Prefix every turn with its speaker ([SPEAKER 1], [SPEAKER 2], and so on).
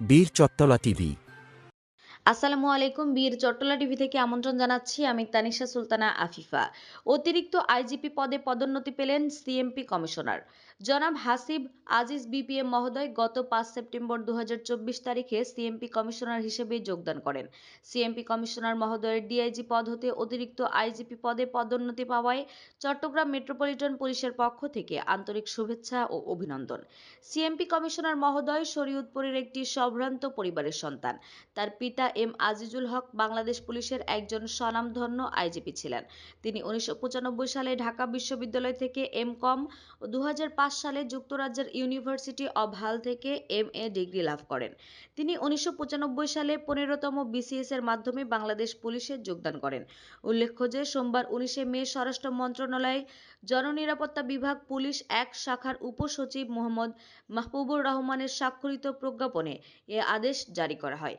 [SPEAKER 1] বীর চত্তলা টিভি
[SPEAKER 2] আসসালামু আলাইকুম বীর চট্টলা টিভি থেকে আমন্ত্রণ জানাচ্ছি। আমি তানিশা সুলতানা আফিফা। অতিরিক্ত আইজিপি পদে পদোন্নতি পেলেন সিএমপি কমিশনার। জনাব হাসিব আজিজ বিপিএম মহোদয় গত পাঁচ সেপ্টেম্বর দুহাজার চব্বিশ তারিখে সিএমপি কমিশনার হিসেবে যোগদান করেন। সিএমপি কমিশনার মহোদয়ের ডিআইজি পদ হতে অতিরিক্ত আইজিপি পদে পদোন্নতি পাওয়ায় চট্টগ্রাম মেট্রোপলিটন পুলিশের পক্ষ থেকে আন্তরিক শুভেচ্ছা ও অভিনন্দন। সিএমপি কমিশনার মহোদয় শরীয়তপুরের একটি সম্ভ্রান্ত পরিবারের সন্তান। তার পিতা এম আজিজুল হক বাংলাদেশ পুলিশের একজন স্বনামধন্য আইজিপি ছিলেন। তিনি উনিশশো পঁচানব্বই সালে ঢাকা বিশ্ববিদ্যালয় থেকে এম কম ও সালে যুক্তরাজ্যের ইউনিভার্সিটি অব হাল থেকে এম এ ডিগ্রি লাভ করেন। তিনি উনিশশো পঁচানব্বই সালে পনেরোতম বিসিএস এর মাধ্যমে বাংলাদেশ পুলিশে যোগদান করেন। উল্লেখ্য যে, সোমবার উনিশে মে স্বরাষ্ট্র মন্ত্রণালয় জননিরাপত্তা বিভাগ পুলিশ এক শাখার উপসচিব মোহাম্মদ মাহবুবুর রহমানের স্বাক্ষরিত প্রজ্ঞাপনে এ আদেশ জারি করা হয়।